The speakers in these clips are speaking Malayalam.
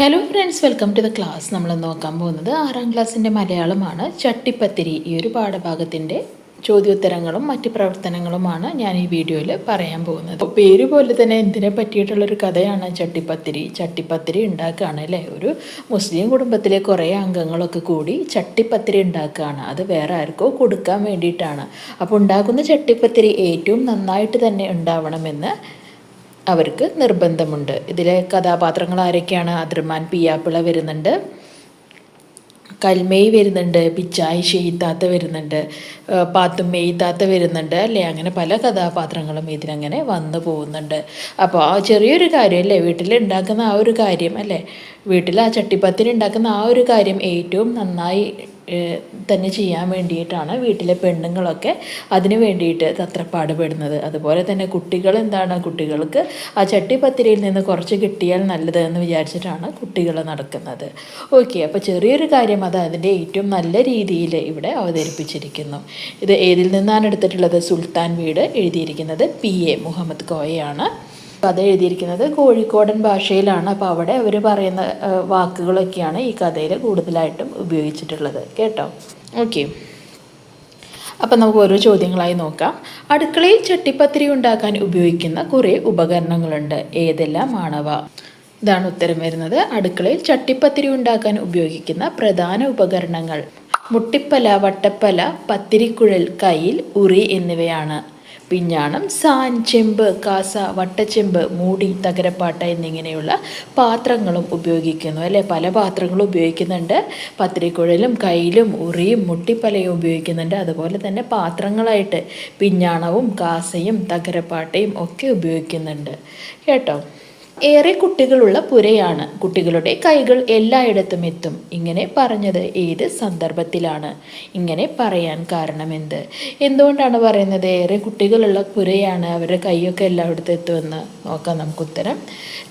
Hello friends welcome to the class നമ്മൾ നോക്കാൻ പോകുന്നത് ആറാം ക്ലാസ്സിന്റെ മലയാളമാണ്. ചട്ടിപ്പത്തിരി ഈ ഒരു പാഠഭാഗത്തിന്റെ ചോദ്യോത്തരങ്ങളും മറ്റ് പ്രവർത്തനങ്ങളുമാണ് ഞാൻ ഈ വീഡിയോയിൽ പറയാൻ പോകുന്നത്. പേര് പോലെ തന്നെ എന്തിനെ പറ്റിയിട്ടുള്ളൊരു കഥയാണ് ചട്ടിപ്പത്തിരി. ചട്ടിപ്പത്തിരി ഉണ്ടാക്കുകയാണ് അല്ലേ? ഒരു മുസ്ലിം കുടുംബത്തിലെ കുറേ അംഗങ്ങളൊക്കെ കൂടി ചട്ടിപ്പത്തിരി ഉണ്ടാക്കുകയാണ്. അത് വേറെ ആർക്കോ കൊടുക്കാൻ വേണ്ടിയിട്ടാണ്. അപ്പോൾ ഉണ്ടാക്കുന്ന ചട്ടിപ്പത്തിരി ഏറ്റവും നന്നായിട്ട് തന്നെ ഉണ്ടാവണമെന്ന് അവർക്ക് നിർബന്ധമുണ്ട്. ഇതിലെ കഥാപാത്രങ്ങൾ ആരൊക്കെയാണ്? അതിർമാൻ പിയാപ്പിള വരുന്നുണ്ട്. കൽമേയ് വരുന്നുണ്ട്. പിച്ചായി ഷെയ്ത്താത്ത വരുന്നുണ്ട്. പാത്തും താത്ത വരുന്നുണ്ട്. അല്ലേ? അങ്ങനെ പല കഥാപാത്രങ്ങളും ഇതിനങ്ങനെ വന്നു പോകുന്നുണ്ട്. അപ്പോൾ ആ ചെറിയൊരു കാര്യം അല്ലേ? വീട്ടിൽ ഉണ്ടാക്കുന്ന ആ ഒരു കാര്യം അല്ലേ? വീട്ടിൽ ആ ചട്ടിപ്പത്തിന് ഉണ്ടാക്കുന്ന ആ ഒരു കാര്യം ഏറ്റവും നന്നായി തന്നെ ചെയ്യാൻ വേണ്ടിയിട്ടാണ് വീട്ടിലെ പെണ്ണുങ്ങളൊക്കെ അതിന് വേണ്ടിയിട്ട് അത്ര പാടുപെടുന്നത് അതുപോലെ തന്നെ കുട്ടികൾ എന്താണ് കുട്ടികൾക്ക് ആ ചട്ടിപ്പത്തിരിയിൽ നിന്ന് കുറച്ച് കിട്ടിയാൽ നല്ലത് എന്ന് വിചാരിച്ചിട്ടാണ് കുട്ടികൾ നടക്കുന്നത്. ഓക്കെ അപ്പോൾ ചെറിയൊരു കാര്യം അത് അതിന്റെ ഏറ്റവും നല്ല രീതിയിൽ ഇവിടെ അവതരിപ്പിച്ചിരിക്കുന്നു. ഇത് ഏതിൽ നിന്നാണ് എടുത്തിട്ടുള്ളത്? സുൽത്താൻ വീട് എഴുതിയിരിക്കുന്നത് പി. എ. മുഹമ്മദ് കോയയാണ് കഥ എഴുതിയിരിക്കുന്നത് കോഴിക്കോടൻ ഭാഷയിലാണ്. അപ്പോൾ അവിടെ അവർ പറയുന്ന വാക്കുകളൊക്കെയാണ് ഈ കഥയിൽ കൂടുതലായിട്ടും ഉപയോഗിച്ചിട്ടുള്ളത്. കേട്ടോ? ഓക്കെ. അപ്പം നമുക്ക് ഓരോ ചോദ്യങ്ങളായി നോക്കാം. അടുക്കളയിൽ ചട്ടിപ്പത്തിരി ഉണ്ടാക്കാൻ ഉപയോഗിക്കുന്ന കുറേ ഉപകരണങ്ങളുണ്ട്. ഏതെല്ലാമാണവ ഇതാണ് ഉത്തരം വരുന്നത്. അടുക്കളയിൽ ചട്ടിപ്പത്തിരി ഉണ്ടാക്കാൻ ഉപയോഗിക്കുന്ന പ്രധാന ഉപകരണങ്ങൾ. മുട്ടിപ്പല വട്ടപ്പല പത്തിരിക്കുഴൽ കയ്യിൽ ഉറി എന്നിവയാണ്. പിഞ്ഞാണം സാൻ ചെമ്പ് കാസ വട്ടച്ചെമ്പ് മൂടി തകരപ്പാട്ട എന്നിങ്ങനെയുള്ള പാത്രങ്ങളും ഉപയോഗിക്കുന്നു അല്ലേ? പല പാത്രങ്ങളും ഉപയോഗിക്കുന്നുണ്ട്. പത്തിരിക്കുഴലും കയ്യിലും ഉറിയും മുട്ടിപ്പലയും ഉപയോഗിക്കുന്നുണ്ട്. അതുപോലെ തന്നെ പാത്രങ്ങളായിട്ട് പിഞ്ഞാണവും കാസയും തകരപ്പാട്ടയും ഒക്കെ ഉപയോഗിക്കുന്നുണ്ട്. കേട്ടോ? ഏറെ കുട്ടികളുള്ള പുരയാണ്. കുട്ടികളുടെ കൈകൾ എല്ലായിടത്തും എത്തും. ഇങ്ങനെ പറഞ്ഞത് ഏത് സന്ദർഭത്തിലാണ്? ഇങ്ങനെ പറയാൻ കാരണമെന്ത്? എന്തുകൊണ്ടാണ് പറയുന്നത് ഏറെ കുട്ടികളുള്ള പുരയാണ് അവരുടെ കൈയൊക്കെ എല്ലായിടത്തും എത്തുമെന്ന്? നോക്കാം നമുക്ക് ഉത്തരം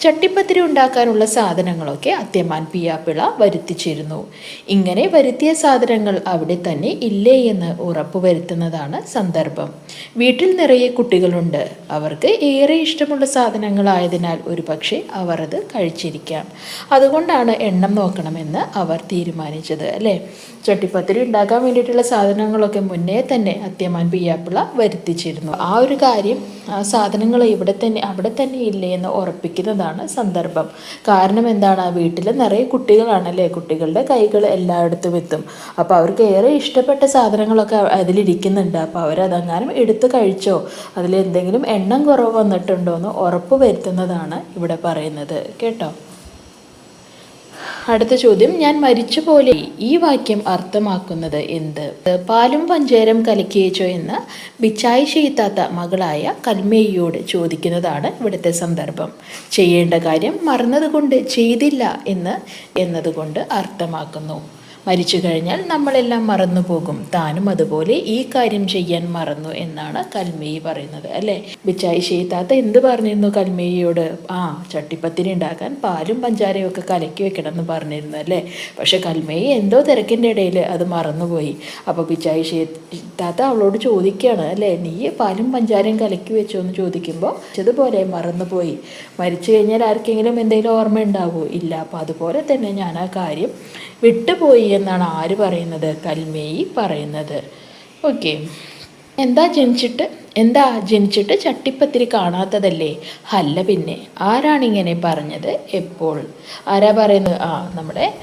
ചട്ടിപ്പത്തിരി ഉണ്ടാക്കാനുള്ള സാധനങ്ങളൊക്കെ അത്യമാൻ പിയാപ്പിള വരുത്തിച്ചിരുന്നു. ഇങ്ങനെ വരുത്തിയ സാധനങ്ങൾ അവിടെ തന്നെ ഇല്ലേ എന്ന് ഉറപ്പുവരുത്തുന്നതാണ് സന്ദർഭം. വീട്ടിൽ നിറയെ കുട്ടികളുണ്ട്. അവർക്ക് ഏറെ ഇഷ്ടമുള്ള സാധനങ്ങളായതിനാൽ ഒരു പക്ഷേ അവർ അത് കഴിച്ചിരിക്കാം. അതുകൊണ്ടാണ് എണ്ണം നോക്കണമെന്ന് അവർ തീരുമാനിച്ചത് അല്ലേ? ചട്ടിപ്പത്തിരി ഉണ്ടാക്കാൻ വേണ്ടിയിട്ടുള്ള സാധനങ്ങളൊക്കെ മുന്നേ തന്നെ അത്യമാൻ പിയാപ്പിള വരുത്തിച്ചിരുന്നു. ആ ഒരു കാര്യം ആ സാധനങ്ങൾ ഇവിടെ തന്നെ അവിടെ തന്നെ ഇല്ലേ എന്ന് ഉറപ്പിക്കുന്നതാണ് സന്ദർഭം. കാരണം എന്താണ്? ആ വീട്ടിൽ നിറയെ കുട്ടികളാണല്ലേ കുട്ടികളുടെ കൈകൾ എല്ലായിടത്തും എത്തും. അപ്പോൾ അവർക്ക് ഏറെ ഇഷ്ടപ്പെട്ട സാധനങ്ങളൊക്കെ അതിലിരിക്കുന്നുണ്ട്. അപ്പോൾ അവരതെങ്ങാനും എടുത്ത് കഴിച്ചോ? അതിലെന്തെങ്കിലും എണ്ണം കുറവ് വന്നിട്ടുണ്ടോ എന്ന് ഉറപ്പ് വരുത്തുന്നതാണ് ഇവിടെ പറയുന്നത്. കേട്ടോ? അടുത്ത ചോദ്യം ഞാൻ മരിച്ച പോലെ ഈ വാക്യം അർത്ഥമാക്കുന്നത് എന്ത്? പാലും പഞ്ചേരം കലക്കിയേച്ചോ എന്ന് ബിച്ചായി ചെയ്യത്താത്ത മകളായ കൽമേയിയോട് ചോദിക്കുന്നതാണ് ഇവിടുത്തെ സന്ദർഭം. ചെയ്യേണ്ട കാര്യം മറന്നതുകൊണ്ട് ചെയ്തില്ല എന്ന് എന്നതുകൊണ്ട് അർത്ഥമാക്കുന്നു. മരിച്ചു കഴിഞ്ഞാൽ നമ്മളെല്ലാം മറന്നു പോകും. താനും അതുപോലെ ഈ കാര്യം ചെയ്യാൻ മറന്നു എന്നാണ് കൽമേയി പറയുന്നത് അല്ലേ? ബിച്ചായി ഷെയ്ത്താത്ത എന്ത് പറഞ്ഞിരുന്നു കൽമേയിയോട്? ആ ചട്ടിപ്പത്തിരി ഉണ്ടാക്കാൻ പാലും പഞ്ചാരയും ഒക്കെ കലക്കി വെക്കണം എന്ന് പറഞ്ഞിരുന്നു അല്ലേ? പക്ഷെ കൽമേയി എന്തോ തിരക്കിന്റെ ഇടയിൽ അത് മറന്നുപോയി. അപ്പോൾ ബിച്ചായി ഷെയ്ത്താത്ത അവളോട് ചോദിക്കുകയാണ് അല്ലേ? നീ പാലും പഞ്ചാരയും കലക്കി വെച്ചോ? എന്ന് ചോദിക്കുമ്പോൾ ഇതുപോലെ മറന്നുപോയി. മരിച്ചു കഴിഞ്ഞാൽ ആർക്കെങ്കിലും എന്തെങ്കിലും ഓർമ്മ ഉണ്ടാവുമോ ഇല്ല അപ്പോൾ അതുപോലെ തന്നെ ഞാൻ ആ കാര്യം വിട്ടുപോയി എന്നാണ് ആര് പറയുന്നത്? കൽമേയി പറയുന്നത്. ഓക്കെ എന്താ ജനിച്ചിട്ട്? എന്താ ജനിച്ചിട്ട് ചട്ടിപ്പത്തിരി കാണാത്തതല്ലേ? അല്ല പിന്നെ ആരാണിങ്ങനെ പറഞ്ഞത് എപ്പോൾ? ആരാ പറയുന്നത്? ആ നമ്മുടെ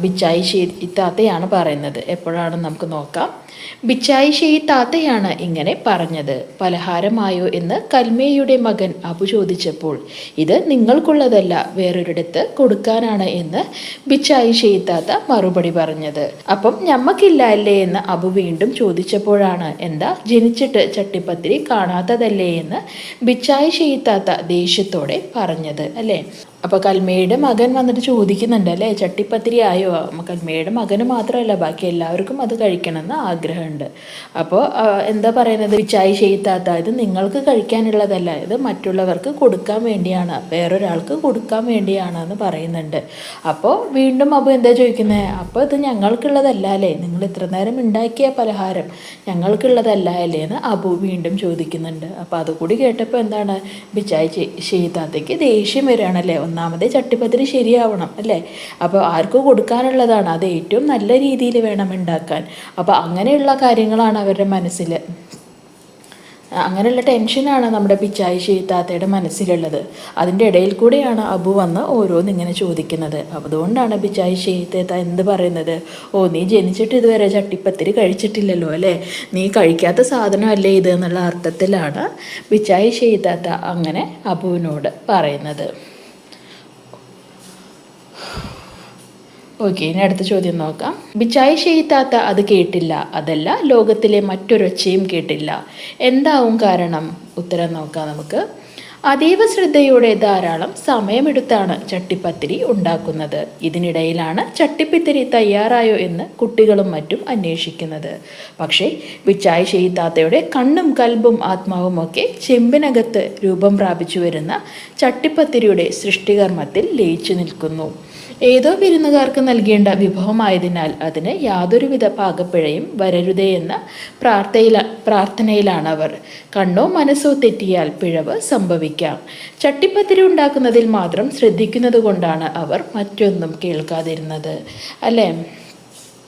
ബിച്ചായി ഷെയ്ദ് താത്തയാണ് പറയുന്നത്. എപ്പോഴാണ് നമുക്ക് നോക്കാം. ബിച്ചായി ഷെയ്ദ് താത്തയാണ് ഇങ്ങനെ പറഞ്ഞത്. പലഹാരമായോ? എന്ന് കൽമേയുടെ മകൻ അബു ചോദിച്ചപ്പോൾ ഇത് നിങ്ങൾക്കുള്ളതല്ല വേറൊരിടത്ത് കൊടുക്കാനാണ് എന്ന് ബിച്ചായി ഷെയ്ദ് താത്ത മറുപടി പറഞ്ഞത്. അപ്പം ഞമ്മക്കില്ല അല്ലേ? എന്ന് അബു വീണ്ടും ചോദിച്ചപ്പോഴാണ് എന്താ? ജനിച്ചിട്ട് ചട്ടിപ്പത്തിരി കാണാത്തതല്ലേ എന്ന് ബിച്ചായി ചെയ്യത്താത്ത താത്ത ദേഷ്യത്തോടെ പറഞ്ഞത് അല്ലേ? അപ്പോൾ കൽമയുടെ മകൻ വന്നിട്ട് ചോദിക്കുന്നുണ്ട് അല്ലേ? ചട്ടിപ്പത്തിരി ആയോ? കൽമയുടെ മകന് മാത്രമല്ല ബാക്കി എല്ലാവർക്കും അത് കഴിക്കണമെന്ന് ആഗ്രഹമുണ്ട്. അപ്പോൾ എന്താ പറയുന്നത്? ചായ് ചെയ്താത്ത ഇത് നിങ്ങൾക്ക് കഴിക്കാനുള്ളതല്ല ഇത് മറ്റുള്ളവർക്ക് കൊടുക്കാൻ വേണ്ടിയാണ് വേറൊരാൾക്ക് കൊടുക്കാൻ വേണ്ടിയാണ് എന്ന് പറയുന്നുണ്ട്. അപ്പോൾ വീണ്ടും അപ്പോൾ എന്താ ചോദിക്കുന്നത് അപ്പോൾ ഇത് ഞങ്ങൾക്കുള്ളതല്ല അല്ലേ? നിങ്ങൾ ഇത്ര നേരം ഉണ്ടാക്കിയ പലഹാരം ഞങ്ങൾക്കുള്ളതല്ല അല്ലേ എന്ന് അബു വീണ്ടും ചോദിക്കുന്നുണ്ട്. അപ്പോൾ അതുകൂടി കേട്ടപ്പോൾ എന്താണ്? ബിച്ചായി ചെയ്താത്തേക്ക് ദേഷ്യം വരികയാണല്ലേ? ഒന്നാമതേ ചട്ടിപ്പത്തിരി ശരിയാവണം അല്ലേ? അപ്പോൾ ആർക്ക് കൊടുക്കാനുള്ളതാണ്. അത് ഏറ്റവും നല്ല രീതിയിൽ വേണം ഉണ്ടാക്കാൻ. അപ്പോൾ അങ്ങനെയുള്ള കാര്യങ്ങളാണ് അവരുടെ മനസ്സിൽ അങ്ങനെയുള്ള ടെൻഷനാണ് നമ്മുടെ പിച്ചായി ശീത്താത്തയുടെ മനസ്സിലുള്ളത്. അതിന്റെ ഇടയിൽ കൂടെയാണ് അബു വന്ന് ഓരോന്ന് ഇങ്ങനെ ചോദിക്കുന്നത്. അതുകൊണ്ടാണ് പിച്ചായി ഷെയ്ത്താത്ത എന്ത് പറയുന്നത്? ഓ നീ ജനിച്ചിട്ട് ഇതുവരെ ചട്ടിപ്പത്തിരി കഴിച്ചിട്ടില്ലല്ലോ അല്ലേ? നീ കഴിക്കാത്ത സാധനമല്ലേ ഇത് എന്നുള്ള അർത്ഥത്തിലാണ് പിച്ചായി ശീത്താത്ത അങ്ങനെ അബുവിനോട് പറയുന്നത്. ഓക്കെ ഇനി അടുത്ത ചോദ്യം നോക്കാം. ബിച്ചായി ഷെയ്ത്താത്ത അത് കേട്ടില്ല. അതല്ല ലോകത്തിലെ മറ്റൊരൊച്ചയും കേട്ടില്ല. എന്താവും കാരണം? ഉത്തരം നോക്കാം നമുക്ക്. അതീവ ശ്രദ്ധയോടെ ധാരാളം സമയമെടുത്താണ് ചട്ടിപ്പത്തിരി ഉണ്ടാക്കുന്നത്. ഇതിനിടയിലാണ് ചട്ടിപ്പത്തിരി തയ്യാറായോ എന്ന് കുട്ടികളും മറ്റും അന്വേഷിക്കുന്നത്. പക്ഷേ വിച്ചായ് ഷെയ്ത്താത്തയുടെ കണ്ണും കൽബും ആത്മാവും ഒക്കെ ചെമ്പിനകത്ത് രൂപം പ്രാപിച്ചു വരുന്ന ചട്ടിപ്പത്തിരിയുടെ സൃഷ്ടികർമ്മത്തിൽ ലയിച്ചു നിൽക്കുന്നു. ഏതോ വിരുന്നുകാർക്ക് നൽകേണ്ട വിഭവമായതിനാൽ അതിന് യാതൊരുവിധ പാകപ്പിഴയും വരരുതേ എന്ന പ്രാർത്ഥയില പ്രാർത്ഥനയിലാണ് അവർ കണ്ണോ മനസ്സോ തെറ്റിയാൽ പിഴവ് സംഭവിക്കാം. ചട്ടിപ്പത്തിരി ഉണ്ടാക്കുന്നതിൽ മാത്രം ശ്രദ്ധിക്കുന്നത് കൊണ്ടാണ് അവർ മറ്റൊന്നും കേൾക്കാതിരുന്നത്. അല്ലേ?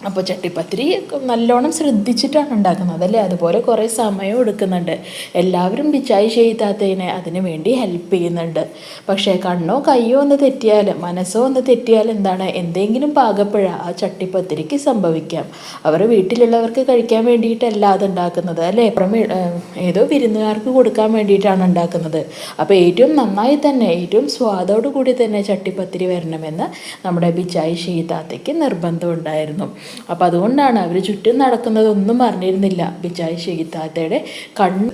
അപ്പോൾ ചട്ടിപ്പത്തിരി നല്ലോണം ശ്രദ്ധിച്ചിട്ടാണ് ഉണ്ടാക്കുന്നത് അല്ലേ? അതുപോലെ കുറേ സമയം എടുക്കുന്നുണ്ട്. എല്ലാവരും ബിച്ചായി ചെയ്താത്തതിനെ അതിനു വേണ്ടി ഹെൽപ്പ് ചെയ്യുന്നുണ്ട്. പക്ഷേ കണ്ണോ കയ്യോ ഒന്ന് തെറ്റിയാൽ മനസ്സോ ഒന്ന് തെറ്റിയാൽ എന്താണ്? എന്തെങ്കിലും പാകപ്പഴ ആ ചട്ടിപ്പത്തിരിക്ക് സംഭവിക്കാം. അവർ വീട്ടിലുള്ളവർക്ക് കഴിക്കാൻ വേണ്ടിയിട്ടല്ല അത് ഉണ്ടാക്കുന്നത് അല്ലേ? പുറമെ ഏതോ വിരുന്നുകാർക്ക് കൊടുക്കാൻ വേണ്ടിയിട്ടാണ് ഉണ്ടാക്കുന്നത്. അപ്പോൾ ഏറ്റവും നന്നായി തന്നെ ഏറ്റവും സ്വാദോടു കൂടി തന്നെ ചട്ടിപ്പത്തിരി വരണമെന്ന് നമ്മുടെ ബിച്ചായി ഷീതാത്തയ്ക്ക് നിർബന്ധം ഉണ്ടായിരുന്നു. അപ്പോൾ അതുകൊണ്ടാണ് അവർ ചുറ്റും നടക്കുന്നതൊന്നും അറിഞ്ഞിരുന്നില്ല. ബിജായ് ഷെഗിത്താത്തയുടെ കണ്ണ്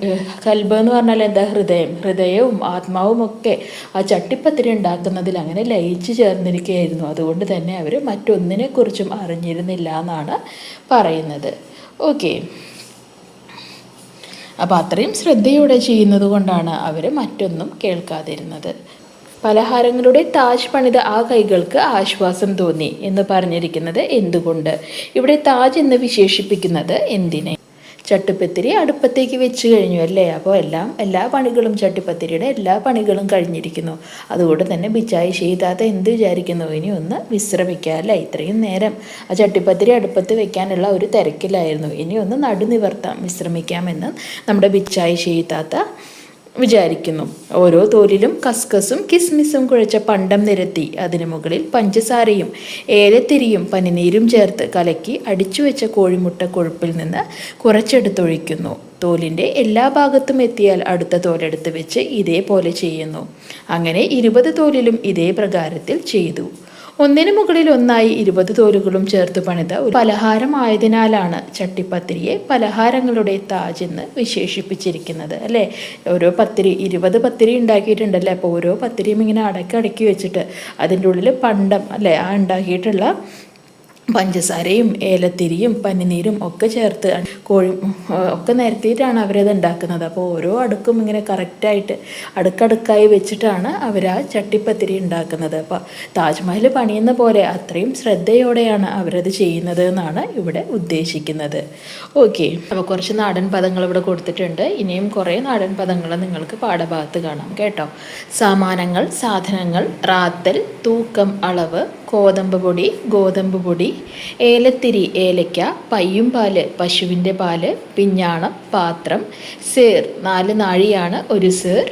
കൽബ് എന്ന് പറഞ്ഞാൽ എന്താ? ഹൃദയം. ഹൃദയവും ആത്മാവും ഒക്കെ ആ ചട്ടിപ്പത്തിരി ഉണ്ടാക്കുന്നതിൽ അങ്ങനെ ലയിച്ചു ചേർന്നിരിക്കുകയായിരുന്നു. അതുകൊണ്ട് തന്നെ അവർ മറ്റൊന്നിനെക്കുറിച്ചും അറിഞ്ഞിരുന്നില്ല എന്നാണ് പറയുന്നത്. ഓക്കെ. അപ്പോൾ അത്രയും ശ്രദ്ധയോടെ ചെയ്യുന്നത് കൊണ്ടാണ് അവർ മറ്റൊന്നും കേൾക്കാതിരുന്നത്. പലഹാരങ്ങളുടെ താജ് പണിത ആ കൈകൾക്ക് ആശ്വാസം തോന്നി എന്ന് പറഞ്ഞിരിക്കുന്നത് എന്തുകൊണ്ട്? ഇവിടെ താജ് എന്ന് വിശേഷിപ്പിക്കുന്നത് എന്തിനെ? ചട്ടിപ്പത്തിരി അടുപ്പത്തേക്ക് വെച്ച് കഴിഞ്ഞു അല്ലേ? അപ്പോൾ എല്ലാം എല്ലാ പണികളും ചട്ടുപ്പത്തിരിയുടെ എല്ലാ പണികളും കഴിഞ്ഞിരിക്കുന്നു. അതുകൊണ്ട് തന്നെ ബിച്ചായി ചെയ്താത്ത എന്ത് വിചാരിക്കുന്നു? ഇനി ഒന്ന് വിശ്രമിക്കുക ഇത്രയും നേരം ആ ചട്ടിപ്പത്തിരി അടുപ്പത്ത് വെക്കാനുള്ള ഒരു തിരക്കിലായിരുന്നു. ഇനി ഒന്ന് നടുനിവർത്താം വിശ്രമിക്കാമെന്ന് നമ്മുടെ ബിച്ചായി ചെയ്താത്ത വിചാരിക്കുന്നു. ഓരോ തോലിലും കസ്കസും കിസ്മിസും കുഴച്ച പണ്ടം നിരത്തി അതിനു മുകളിൽ പഞ്ചസാരയും ഏലത്തിരിയും പനിനീരും ചേർത്ത് കലക്കി അടിച്ചു വെച്ച കോഴിമുട്ട കൊഴുപ്പിൽ നിന്ന് കുറച്ചെടുത്തൊഴിക്കുന്നു. തോലിന്റെ എല്ലാ ഭാഗത്തും എത്തിയാൽ അടുത്ത തോലെടുത്ത് വെച്ച് ഇതേപോലെ ചെയ്യുന്നു. അങ്ങനെ ഇരുപത് തോലിലും ഇതേ പ്രകാരത്തിൽ ചെയ്തു. ഒന്നിനു മുകളിൽ ഒന്നായി ഇരുപത് തോലുകളും ചേർത്ത് പണിത ഒരു പലഹാരമായതിനാലാണ് ചട്ടിപ്പത്തിരിയെ പലഹാരങ്ങളുടെ താജ് എന്ന് വിശേഷിപ്പിച്ചിരിക്കുന്നത് അല്ലേ? ഓരോ പത്തിരി ഇരുപത് പത്തിരി ഉണ്ടാക്കിയിട്ടുണ്ടല്ലേ? അപ്പോൾ ഓരോ പത്തിരിയും ഇങ്ങനെ അടക്കി അടക്കി വെച്ചിട്ട് അതിന്റെ ഉള്ളിൽ പണ്ടം അല്ലേ? ആ ഉണ്ടാക്കിയിട്ടുള്ള പഞ്ചസാരയും ഏലത്തിരിയും പനിനീരും ഒക്കെ ചേർത്ത് കോഴി ഒക്കെ നിരത്തിയിട്ടാണ് അവരത് ഉണ്ടാക്കുന്നത്. അപ്പോൾ ഓരോ അടുക്കും ഇങ്ങനെ കറക്റ്റായിട്ട് അടുക്കടുക്കായി വെച്ചിട്ടാണ് അവർ ആ ചട്ടിപ്പത്തിരി ഉണ്ടാക്കുന്നത്. അപ്പോൾ താജ്മഹൽ പണിയുന്ന പോലെ അത്രയും ശ്രദ്ധയോടെയാണ് അവരത് ചെയ്യുന്നത് എന്നാണ് ഇവിടെ ഉദ്ദേശിക്കുന്നത്. ഓക്കെ. അപ്പോൾ കുറച്ച് നാടൻ പദങ്ങൾ ഇവിടെ കൊടുത്തിട്ടുണ്ട്. ഇനിയും കുറേ നാടൻ പദങ്ങൾ നിങ്ങൾക്ക് പാഠഭാഗത്ത് കാണാം കേട്ടോ. സാമാനങ്ങൾ സാധനങ്ങൾ റാത്തൽ തൂക്കം അളവ് ഗോതമ്പ് പൊടി ഗോതമ്പ് പൊടി ഏലത്തിരി ഏലയ്ക്ക പയ്യും പാൽ പശുവിന്റെ പാൽ പിഞ്ഞാണം പാത്രം സേർ നാല് നാഴിയാണ് ഒരു സേർ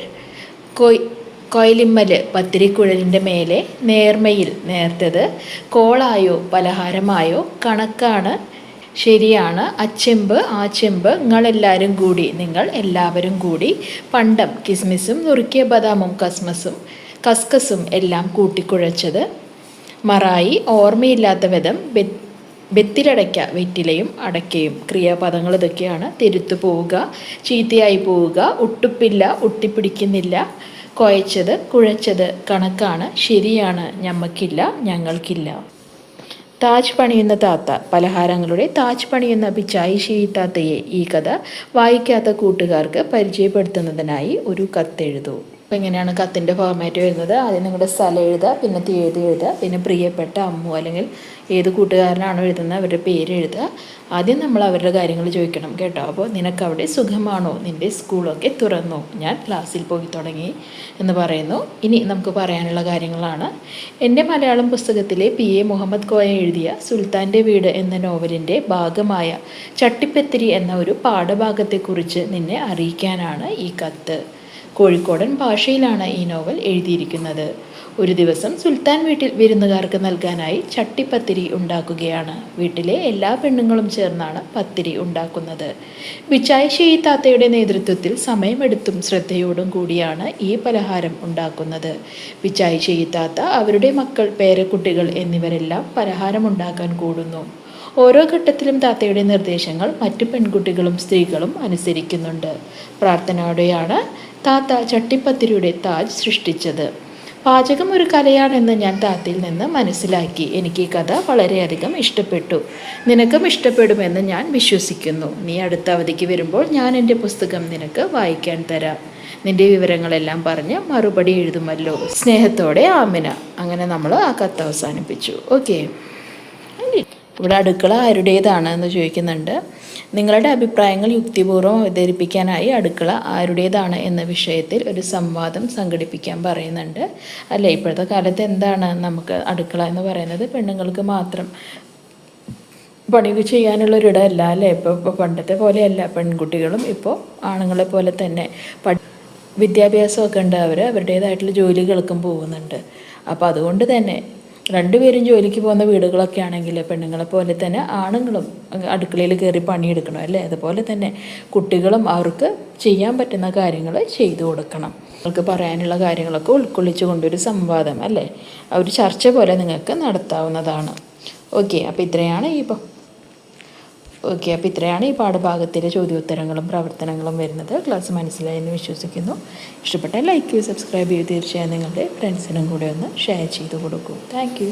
കൊയ് കൊയലിമ്മൽ പത്തിരിക്കുഴലിന്റെ മേലെ നേർമയിൽ നേർത്തത് കോളായോ പലഹാരമായോ കണക്കാണ് ശരിയാണ് അച്ചെമ്പ് ആ ചെമ്പ് നിങ്ങളെല്ലാവരും കൂടി നിങ്ങൾ എല്ലാവരും കൂടി പണ്ടം കിസ്മിസും നുറുക്കിയ ബദാമും കസ്മസും കസ്കസും എല്ലാം കൂട്ടിക്കുഴച്ചത് മറായി ഓർമ്മയില്ലാത്ത വിധം ബെത്തിലടയ്ക്ക വെറ്റിലയും അടയ്ക്കയും ക്രിയാപദങ്ങൾ ഇതൊക്കെയാണ്. തിരുത്തു പോവുക ചീത്തയായി പോവുക ഒട്ടുപ്പില്ല ഒട്ടിപ്പിടിക്കുന്നില്ല കുഴച്ചത് കുഴച്ചത് കണക്കാണ്. ശരിയാണ് ഞമ്മക്കില്ല ഞങ്ങൾക്കില്ല. താജ് പണിയുന്ന താത്ത പലഹാരങ്ങളുടെ താജ് പണിയുന്ന പിച്ചായി താത്തയെ ഈ കഥ വായിക്കാത്ത കൂട്ടുകാർക്ക് പരിചയപ്പെടുത്തുന്നതിനായി ഒരു കത്തെഴുതൂ. അപ്പോൾ ഇങ്ങനെയാണ് കത്തിന്റെ ഫോർമാറ്റ് വരുന്നത്? ആദ്യം നിങ്ങളുടെ സ്ഥലം എഴുതുക പിന്നെ തീയതി എഴുതുക പിന്നെ പ്രിയപ്പെട്ട അമ്മു അല്ലെങ്കിൽ ഏത് കൂട്ടുകാരനാണോ എഴുതുന്നത് അവരുടെ പേര് എഴുതുക. ആദ്യം നമ്മൾ അവരുടെ കാര്യങ്ങൾ ചോദിക്കണം കേട്ടോ. അപ്പോൾ നിനക്ക് അവിടെ സുഖമാണോ? നിന്റെ സ്കൂളൊക്കെ തുറന്നു? ഞാൻ ക്ലാസ്സിൽ പോയി തുടങ്ങി എന്ന് പറയുന്നു. ഇനി നമുക്ക് പറയാനുള്ള കാര്യങ്ങളാണ്. എന്റെ മലയാളം പുസ്തകത്തിലെ പി. എ. മുഹമ്മദ് കോയ എഴുതിയ സുൽത്താന്റെ വീട് എന്ന നോവലിന്റെ ഭാഗമായ ചട്ടിപ്പത്തിരി എന്ന ഒരു പാഠഭാഗത്തെക്കുറിച്ച് നിന്നെ അറിയിക്കാനാണ് ഈ കത്ത്. കോഴിക്കോടൻ ഭാഷയിലാണ് ഈ നോവൽ എഴുതിയിരിക്കുന്നത്. ഒരു ദിവസം സുൽത്താൻ വീട്ടിൽ വിരുന്നുകാർക്ക് നൽകാനായി ചട്ടിപ്പത്തിരി ഉണ്ടാക്കുകയാണ്. വീട്ടിലെ എല്ലാ പെണ്ണുങ്ങളും ചേർന്നാണ് പത്തിരി ഉണ്ടാക്കുന്നത്. വിച്ചായ ഷെയ് താത്തയുടെ നേതൃത്വത്തിൽ സമയമെടുത്തും ശ്രദ്ധയോടും കൂടിയാണ് ഈ പലഹാരം ഉണ്ടാക്കുന്നത്. വിച്ചായ ഷെയ് താത്ത അവരുടെ മക്കൾ പേരക്കുട്ടികൾ എന്നിവരെല്ലാം പലഹാരം ഉണ്ടാക്കാൻ കൂടുന്നു. ഓരോ ഘട്ടത്തിലും താത്തയുടെ നിർദ്ദേശങ്ങൾ മറ്റു പെൺകുട്ടികളും സ്ത്രീകളും അനുസരിക്കുന്നുണ്ട്. പ്രാർത്ഥനയോടെയാണ് താത്ത ചട്ടിപ്പത്തിരിയുടെ താജ് സൃഷ്ടിച്ചത്. പാചകം ഒരു കലയാണെന്ന് ഞാൻ താത്തിൽ നിന്ന് മനസ്സിലാക്കി. എനിക്ക് ഈ കഥ വളരെയധികം ഇഷ്ടപ്പെട്ടു. നിനക്കും ഇഷ്ടപ്പെടുമെന്ന് ഞാൻ വിശ്വസിക്കുന്നു. നീ അടുത്ത അവധിക്ക് വരുമ്പോൾ ഞാൻ എന്റെ പുസ്തകം നിനക്ക് വായിക്കാൻ തരാം. നിന്റെ വിവരങ്ങളെല്ലാം പറഞ്ഞ് മറുപടി എഴുതുമല്ലോ. സ്നേഹത്തോടെ ആമിന. അങ്ങനെ നമ്മൾ ആ കത്ത് അവസാനിപ്പിച്ചു. ഓക്കെ. ഇവിടെ അടുക്കള ആരുടേതാണ് എന്ന് ചോദിക്കുന്നുണ്ട്. നിങ്ങളുടെ അഭിപ്രായങ്ങൾ യുക്തിപൂർവം അവതരിപ്പിക്കാനായി അടുക്കള ആരുടേതാണ് എന്ന വിഷയത്തിൽ ഒരു സംവാദം സംഘടിപ്പിക്കാൻ പറയുന്നുണ്ട്. അല്ലേ? ഇപ്പോഴത്തെ കാലത്ത് എന്താണ് നമുക്ക് അടുക്കള എന്ന് പറയുന്നത്? പെണ്ണുങ്ങൾക്ക് മാത്രം പണി ചെയ്യാനുള്ളൊരിടമല്ല അല്ലേ? ഇപ്പോൾ ഇപ്പോൾ പണ്ടത്തെ പോലെയല്ല. പെൺകുട്ടികളും ഇപ്പോൾ ആണുങ്ങളെ പോലെ തന്നെ വിദ്യാഭ്യാസമൊക്കെ ഉണ്ട്. അവർ അവരുടേതായിട്ടുള്ള ജോലികൾക്കും പോകുന്നുണ്ട്. അപ്പോൾ അതുകൊണ്ട് തന്നെ രണ്ടുപേരും ജോലിക്ക് പോകുന്ന വീടുകളൊക്കെ ആണെങ്കിൽ പെണ്ണുങ്ങളെ പോലെ തന്നെ ആണുങ്ങളും അടുക്കളയിൽ കയറി പണിയെടുക്കണം അല്ലേ? അതുപോലെ തന്നെ കുട്ടികളും അവർക്ക് ചെയ്യാൻ പറ്റുന്ന കാര്യങ്ങൾ ചെയ്തു കൊടുക്കണം. നിങ്ങൾക്ക് പറയാനുള്ള കാര്യങ്ങളൊക്കെ ഉൾക്കൊള്ളിച്ചു കൊണ്ടൊരു സംവാദം അല്ലേ? ഒരു ചർച്ച പോലെ നിങ്ങൾക്ക് നടത്താവുന്നതാണ്. ഓക്കെ അപ്പോൾ ഇത്രയാണ് ഈ ഓക്കെ അപ്പോൾ ഇത്രയാണ് ഈ പാഠഭാഗത്തിലെ ചോദ്യോത്തരങ്ങളും പ്രവർത്തനങ്ങളും വരുന്നത്. ക്ലാസ് മനസ്സിലായെന്ന് വിശ്വസിക്കുന്നു. ഇഷ്ടപ്പെട്ടാൽ ലൈക്ക് ചെയ്യൂ സബ്സ്ക്രൈബ് ചെയ്യൂ. തീർച്ചയായും നിങ്ങളുടെ ഫ്രണ്ട്സിനും കൂടെ ഒന്ന് ഷെയർ ചെയ്ത് കൊടുക്കൂ. താങ്ക്